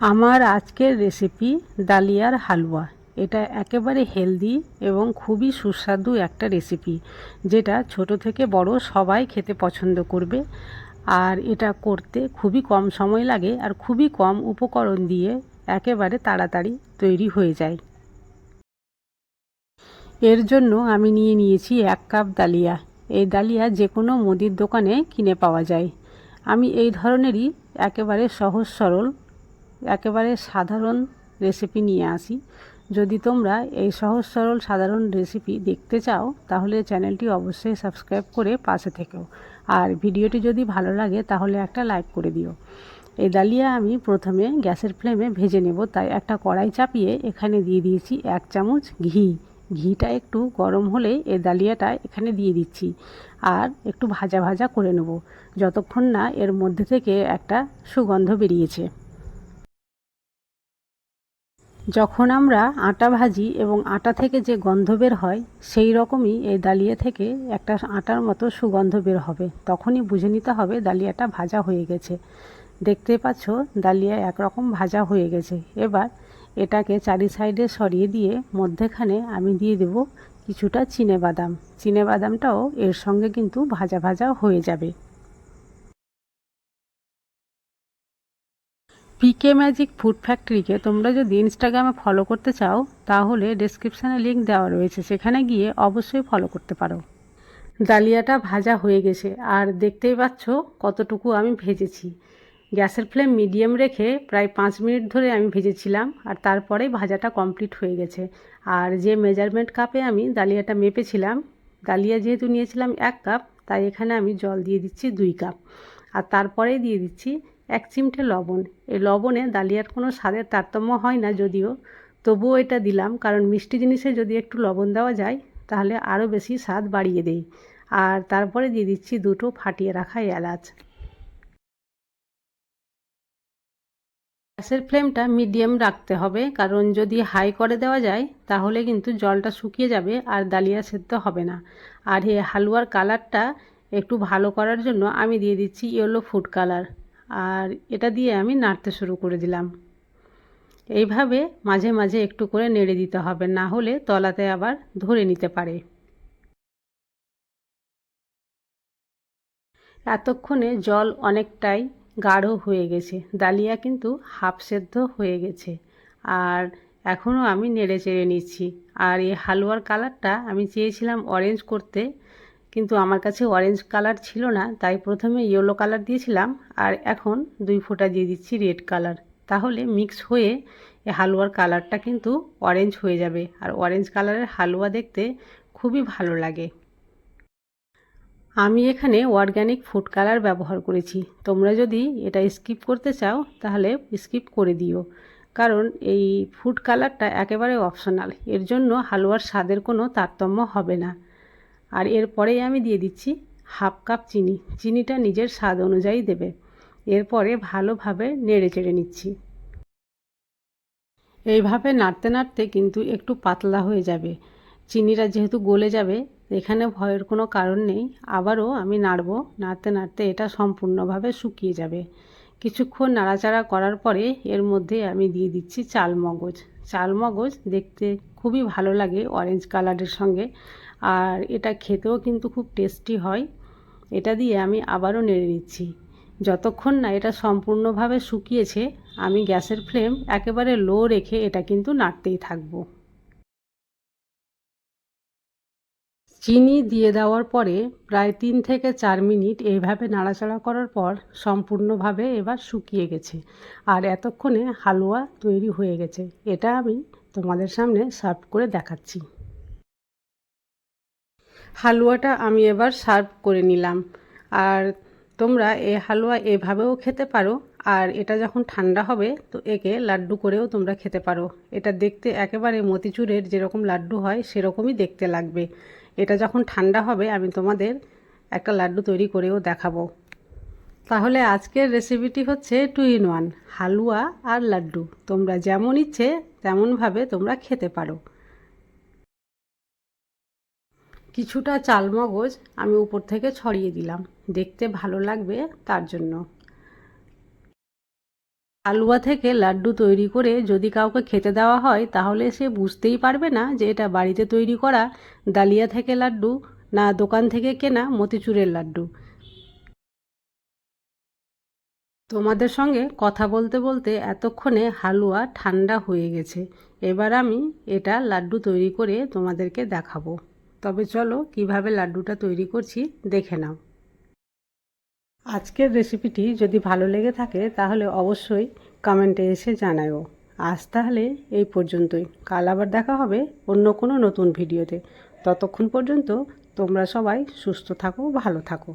আমার আজকের রেসিপি ডালিয়ার হালুয়া। এটা একেবারে হেলদি এবং খুবই সুস্বাদু একটা রেসিপি যেটা ছোট থেকে বড় সবাই খেতে পছন্দ করবে। আর এটা করতে খুবই কম সময় লাগে আর খুবই কম উপকরণ দিয়ে একেবারে তাড়াতাড়ি তৈরি হয়ে যায়। এর জন্য আমি নিয়ে নিয়েছি এক কাপ ডালিয়া। এই ডালিয়া যে কোনো মুদির দোকানে কিনে পাওয়া যায়। আমি এই ধরনেরই একেবারে সহজ সরল একেবারে সাধারণ রেসিপি নিয়ে আসি। যদি তোমরা এই সহজ সরল সাধারণ রেসিপি দেখতে চাও, তাহলে চ্যানেলটি অবশ্যই সাবস্ক্রাইব করে পাশে থেকেও আর ভিডিওটি যদি ভালো লাগে, তাহলে একটা লাইক করে দিও। এই ডালিয়া আমি প্রথমে গ্যাসের ফ্লেমে ভেজে নেব। তাই একটা কড়াই চাপিয়ে এখানে দিয়ে দিয়েছি এক চামচ ঘি। ঘিটা একটু গরম হলে এই ডালিয়াটা এখানে দিয়ে দিচ্ছি। আর একটু ভাজা ভাজা করে নেব। যতক্ষণ না এর মধ্যে থেকে একটা সুগন্ধ বেরিয়েছে। যখন আমরা আটা ভাজি এবং আটা থেকে যে গন্ধ বের হয়, সেই রকমই এই ডালিয়া থেকে একটা আটার মতো সুগন্ধ বের হবে। তখনই বুঝে নিতে হবে ডালিয়াটা ভাজা হয়ে গেছে। দেখতে পাচ্ছ, ডালিয়া একরকম ভাজা হয়ে গেছে। এবার এটাকে চারি সাইডে সরিয়ে দিয়ে মধ্যেখানে আমি দিয়ে দেব কিছুটা চিনে বাদাম। চিনে বাদামটাও এর সঙ্গে কিন্তু ভাজা ভাজা হয়ে যাবে। পিকে ম্যাজিক ফুড ফ্যাক্টরিকে তোমরা যদি ইনস্টাগ্রামে ফলো করতে চাও, তাহলে ডেসক্রিপশানে লিঙ্ক দেওয়া রয়েছে। সেখানে গিয়ে অবশ্যই ফলো করতে পারো। ডালিয়াটা ভাজা হয়ে গেছে। আর দেখতেই পাচ্ছ কতটুকু আমি ভেজেছি। গ্যাসের ফ্লেম মিডিয়াম রেখে প্রায় পাঁচ মিনিট ধরে আমি ভেজেছিলাম। আর তারপরেই ভাজাটা কমপ্লিট হয়ে গেছে। আর যে মেজারমেন্ট কাপে আমি ডালিয়াটা মেপেছিলাম, ডালিয়া যেহেতু নিয়েছিলাম এক কাপ তাই এখানে আমি জল দিয়ে দিচ্ছি দুই কাপ আর তারপরেই দিয়ে দিচ্ছি এক চিমটে লবণ। এই লবণে ডালিয়ার কোনো স্বাদের তারতম্য হয় না যদিও। তবুও এটা দিলাম, কারণ মিষ্টি জিনিসে যদি একটু লবণ দেওয়া যায়, তাহলে আরও বেশি স্বাদ বাড়িয়ে দেয় আর তারপরে দিয়ে দিচ্ছি দুটো ফাটিয়ে রাখা এলাচ। গ্যাসের ফ্লেমটা মিডিয়াম রাখতে হবে, কারণ যদি হাই করে দেওয়া যায়, তাহলে কিন্তু জলটা শুকিয়ে যাবে আর ডালিয়া সেদ্ধ হবে না। আর এই হালুয়ার কালারটা একটু ভালো করার জন্য আমি দিয়ে দিচ্ছি ইয়েলো ফুড কালার। আর এটা দিয়ে আমি নাড়তে শুরু করে দিলাম। এইভাবে মাঝে মাঝে একটু করে নেড়ে দিতে হবে, না হলে তলাতে আবার ধরে নিতে পারে। এতক্ষণে জল অনেকটাই গাঢ় হয়ে গেছে, ডালিয়া কিন্তু হাফ সেদ্ধ হয়ে গেছে, আর এখনও আমি নেড়ে চেড়ে নিচ্ছি। আর এই হালুয়ার কালারটা আমি চেয়েছিলাম অরেঞ্জ করতে কিন্তু আমার কাছে অরেঞ্জ কালার ছিল না, তাই প্রথমে ইয়েলো কালার দিয়েছিলাম আর এখন দুই ফোঁটা দিয়ে দিচ্ছি রেড কালার তাহলে মিক্স হয়ে এই হালুয়ার কালারটা কিন্তু অরেঞ্জ হয়ে যাবে আর অরেঞ্জ কালারের হালুয়া দেখতে খুবই ভালো লাগে। আমি এখানে অর্গ্যানিক ফুড কালার ব্যবহার করেছি। তোমরা যদি এটা স্কিপ করতে চাও, তাহলে স্কিপ করে দিও। কারণ এই ফুড কালারটা একেবারে অপশনাল এর জন্য হালুয়ার স্বাদের কোনো তারতম্য হবে না। আর এরপরেই আমি দিয়ে দিচ্ছি হাফ কাপ চিনি। চিনিটা নিজের স্বাদ অনুযায়ী দেবে। এরপরে ভালোভাবে নেড়ে চেড়ে নিচ্ছি। এইভাবে নাড়তে নাড়তে কিন্তু একটু পাতলা হয়ে যাবে। চিনিটা যেহেতু গলে যাবে, এখানে ভয়ের কোনো কারণ নেই। আবারও আমি নাড়ব। নাড়তে নাড়তে এটা সম্পূর্ণভাবে শুকিয়ে যাবে। কিছুক্ষণ নাড়াচাড়া করার পরে এর মধ্যে আমি দিয়ে দিচ্ছি চাল মগজ চাল মগজ দেখতে খুবই ভালো লাগে অরেঞ্জ কালারের সঙ্গে। আর এটা খেতেও কিন্তু খুব টেস্টি হয়। এটা দিয়ে আমি আবারও নেড়ে নিচ্ছি। যতক্ষণ না এটা সম্পূর্ণভাবে শুকিয়েছে, আমি গ্যাসের ফ্লেম একেবারে লো রেখে এটা কিন্তু নাড়তেই থাকব। চিনি দিয়ে দেওয়ার পরে প্রায় তিন থেকে চার মিনিট এইভাবে নাড়াচাড়া করার পর সম্পূর্ণভাবে এবার শুকিয়ে গেছে আর এতক্ষণে হালুয়া তৈরি হয়ে গেছে। এটা আমি তোমাদের সামনে সার্ভ করে দেখাচ্ছি। হালুয়াটা আমি এবার সার্ভ করে নিলাম। আর তোমরা এ হালুয়া এভাবেও খেতে পারো, আর এটা যখন ঠান্ডা হবে, তো একে লাড্ডু করেও তোমরা খেতে পারো। এটা দেখতে একেবারে মতিচুরের যেরকম লাড্ডু হয়, সেরকমই দেখতে লাগবে। এটা যখন ঠান্ডা হবে, আমি তোমাদের একটা লাড্ডু তৈরি করেও দেখাবো। তাহলে আজকের রেসিপিটি হচ্ছে টু ইন ওয়ান হালুয়া আর লাড্ডু। তোমরা যেমন ইচ্ছে, তেমনভাবে তোমরা খেতে পারো। কিছুটা চালমগজ আমি উপর থেকে ছড়িয়ে দিলাম। দেখতে ভালো লাগবে তার জন্য। হালুয়া থেকে লাড্ডু তৈরি করে যদি কাউকে খেতে দেওয়া হয়, তাহলে সে বুঝতেই পারবে না যে এটা বাড়িতে তৈরি করা ডালিয়া থেকে লাড্ডু না দোকান থেকে কেনা মতিচুরের লাড্ডু। তোমাদের সঙ্গে কথা বলতে বলতে এতক্ষণে হালুয়া ঠান্ডা হয়ে গেছে। এবার আমি এটা লাড্ডু তৈরি করে তোমাদেরকে দেখাবো। তবে চলো, কীভাবে লাড্ডুটা তৈরি করছি দেখে নাও। আজকের রেসিপিটি যদি ভালো লেগে থাকে, তাহলে অবশ্যই কমেন্টে এসে জানায়ও। আজ তাহলে এই পর্যন্তই। কাল আবার দেখা হবে অন্য কোনো নতুন ভিডিওতে। ততক্ষণ পর্যন্ত তোমরা সবাই সুস্থ থাকো, ভালো থাকো।